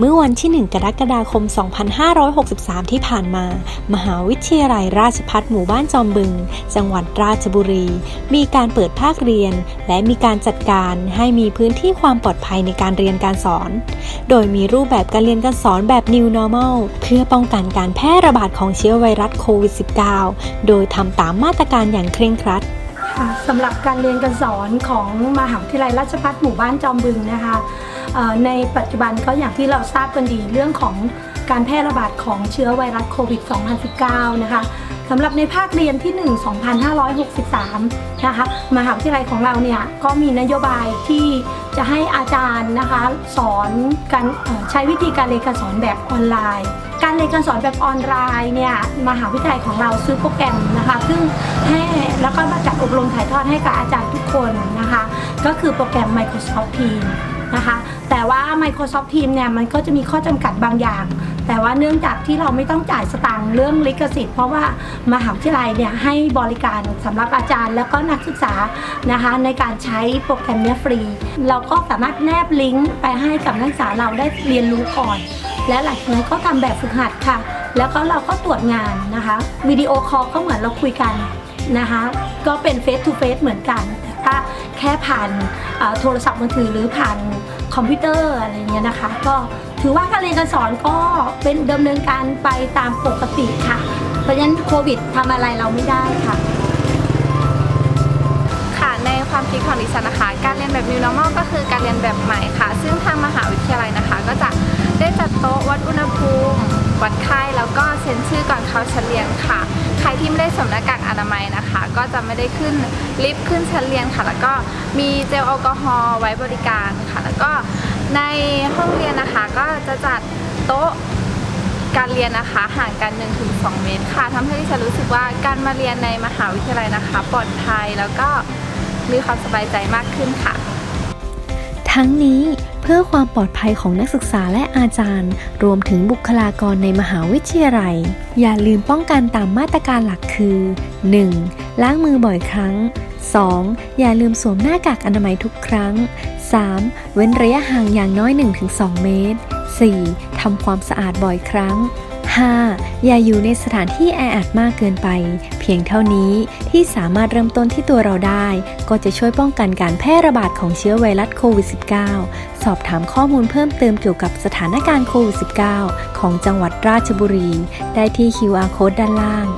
เมื่อวันที่ 1 กรกฎาคม 2563 ที่ผ่านมา มหาวิทยาลัยราชภัฏหมู่บ้านจอมบึง จังหวัดราชบุรี มีการเปิดภาคเรียน และมีการจัดการให้มีพื้นที่ความปลอดภัยในการเรียนการสอน โดยมีรูปแบบการเรียนการสอนแบบ New Normal เพื่อป้องกันการแพร่ระบาดของเชื้อไวรัสโควิด -19 โดยทำตามมาตรการอย่างเคร่งครัดสำหรับการเรียนการสอนของมหาวิทยาลัยราชภัฏหมู่บ้านจอมบึงนะคะ ในปัจจุบันก็อย่างที่เราทราบกันดีเรื่องของการแพร่ระบาดของเชื้อไวรัสโควิด 2019 นะคะสำหรับในภาคเรียนที่ 1 2563 นะคะ มหาวิทยาลัยของเราเนี่ยก็มีนโยบายที่จะให้อาจารย์นะคะสอนการใช้วิธีการเรียนการสอนแบบออนไลน์ การเรียนการสอนแบบออนไลน์เนี่ยมหาวิทยาลัยของเราซื้อโปรแกรมนะคะ ซึ่งให้แล้วก็มาจัดอบรมถ่ายทอดให้กับอาจารย์ทุกคนนะคะ ก็คือโปรแกรม Microsoft Teams นะคะ แต่ว่า Microsoft Teams เนี่ยมันก็จะมีข้อจำกัดบางอย่าง แต่ว่าเนื่องจากที่เราไม่ต้องจ่ายสตางค์เรื่องลิขสิทธิ์เพราะว่ามหาวิทยาลัยเนี่ยให้บริการสำหรับอาจารย์ แล้วก็นักศึกษานะคะในการใช้โปรแกรมเนี้ยฟรี เราก็สามารถแนบลิงก์ไปให้กับนักศึกษาเราได้เรียนรู้ก่อน และหลังจากนั้นก็ทำแบบฝึกหัดค่ะ แล้วก็เราก็ตรวจงานนะคะวิดีโอคอลก็เหมือนเราคุยกันนะคะก็เป็นเฟส to เฟสเหมือนกัน แต่ถ้าแค่ผ่านโทรศัพท์มือถือหรือผ่าน คอมพิวเตอร์อะไรเงี้ยนะคะ ก็ถือว่าการเรียนการสอนก็เป็นดำเนินการไปตามปกติค่ะ เพราะฉะนั้นโควิดทำอะไรเราไม่ได้ค่ะค่ะในความคิดของดิฉันนะคะ การเรียนแบบ New Normal ก็คือการเรียนแบบใหม่ค่ะ ซึ่งทางมหาวิทยาลัยนะคะ ก็จะได้จัดโต๊ะวัดอุณหภูมิ วัดไข้แล้วก็เซ็นชื่อก่อนเข้าชั้นเรียนค่ะ ใครที่ไม่ได้สวมหน้ากากอนามัยนะคะ ก็จะไม่ได้ขึ้นลิฟต์ขึ้นชั้นเรียนค่ะ แล้วก็มีเจลแอลกอฮอล์ไว้บริการค่ะ แล้วก็ในห้องเรียนนะคะ ก็จะจัดโต๊ะการเรียนนะคะห่างกัน 1-2 เมตรค่ะทำให้ดิฉันรู้สึกว่าการมาเรียนในมหาวิทยาลัยนะคะ ปลอดภัยแล้วก็มีความสบายใจมากขึ้นค่ะ ทั้งนี้เพื่อความปลอดภัยของนักศึกษาและอาจารย์ รวมถึงบุคลากรในมหาวิทยาลัย อย่าลืมป้องกันตามมาตรการหลักคือ 1. ล้างมือบ่อยครั้ง 2. อย่าลืมสวมหน้ากากอนามัยทุกครั้ง 3. เว้นระยะห่างอย่างน้อย 1-2 เมตร 4. ทำความสะอาดบ่อยครั้ง 5. อย่าอยู่ในสถานที่แออัดมากเกินไป เพียงเท่านี้ที่สามารถเริ่มต้นที่ตัวเราได้ ก็จะช่วยป้องกันการแพร่ระบาดของเชื้อไวรัสโควิด -19 สอบถามข้อมูลเพิ่มเติมเกี่ยวกับสถานการณ์โควิด -19 ของจังหวัดราชบุรี ได้ที่ QR Code ด้านล่าง